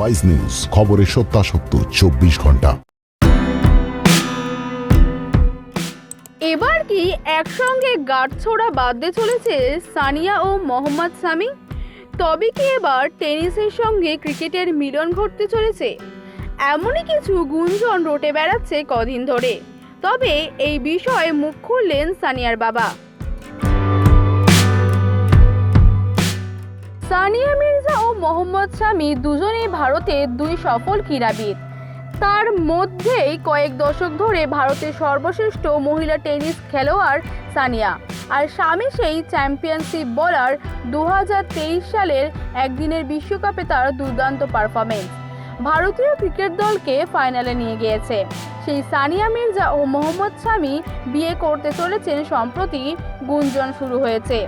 Wise news খবরের সত্যাসত্য, চব্বিশ ঘণ্টা। এবার কি একসঙ্গে গাঁটছোড়া বাঁধতে চলেছে সানিয়া ও মোহাম্মদ সামি? তবে কি এবার টেনিসের সঙ্গে ক্রিকেটের মিলন ঘটতে চলেছে? এমনই কিছু গুঞ্জন রটে বেড়াচ্ছে কদিন ধরে। তবে এই বিষয়ে মুখ খুললেন সানিয়ার বাবা। সানিয়া মির্জা ও মোহাম্মদ শামি দুজনেই ভারতের দুই সফল ক্রীড়াবিদ। তার মধ্যেই কয়েক দশক ধরে ভারতের সর্বশ্রেষ্ঠ মহিলা টেনিস খেলোয়াড় সানিয়া। আর স্বামী সেই চ্যাম্পিয়নশিপ বলার দু হাজার তেইশ সালের একদিনের বিশ্বকাপে তার দুর্দান্ত পারফরমেন্স। ভারতীয় ক্রিকেট দলকে ফাইনালে নিয়ে গিয়েছে। সেই সানিয়া মির্জা ও মোহাম্মদ শামি বিয়ে করতে চলেছেন সম্প্রতি গুঞ্জন শুরু হয়েছে।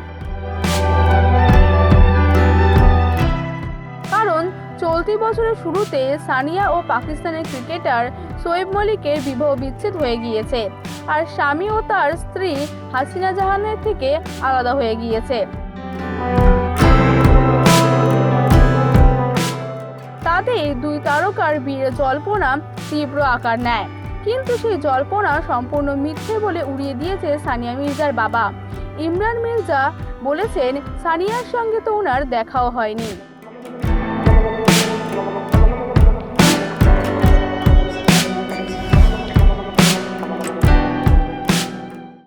চলতি বছরের শুরুতে সানিয়া ও পাকিস্তানের ক্রিকেটার শোয়েব মলিকের বিবাহ বিচ্ছেদ হয়ে গিয়েছে। আর স্বামী ও তার স্ত্রী হাসিনা জাহানের থেকে আলাদা হয়ে গিয়েছে। তাতে দুই তারকার বিয়ের জল্পনা তীব্র আকার নেয়। কিন্তু সেই জল্পনা সম্পূর্ণ মিথ্যে বলে উড়িয়ে দিয়েছে সানিয়া মির্জার বাবা। ইমরান মির্জা বলেছেন, সানিয়ার সঙ্গে তো ওনার দেখাও হয়নি।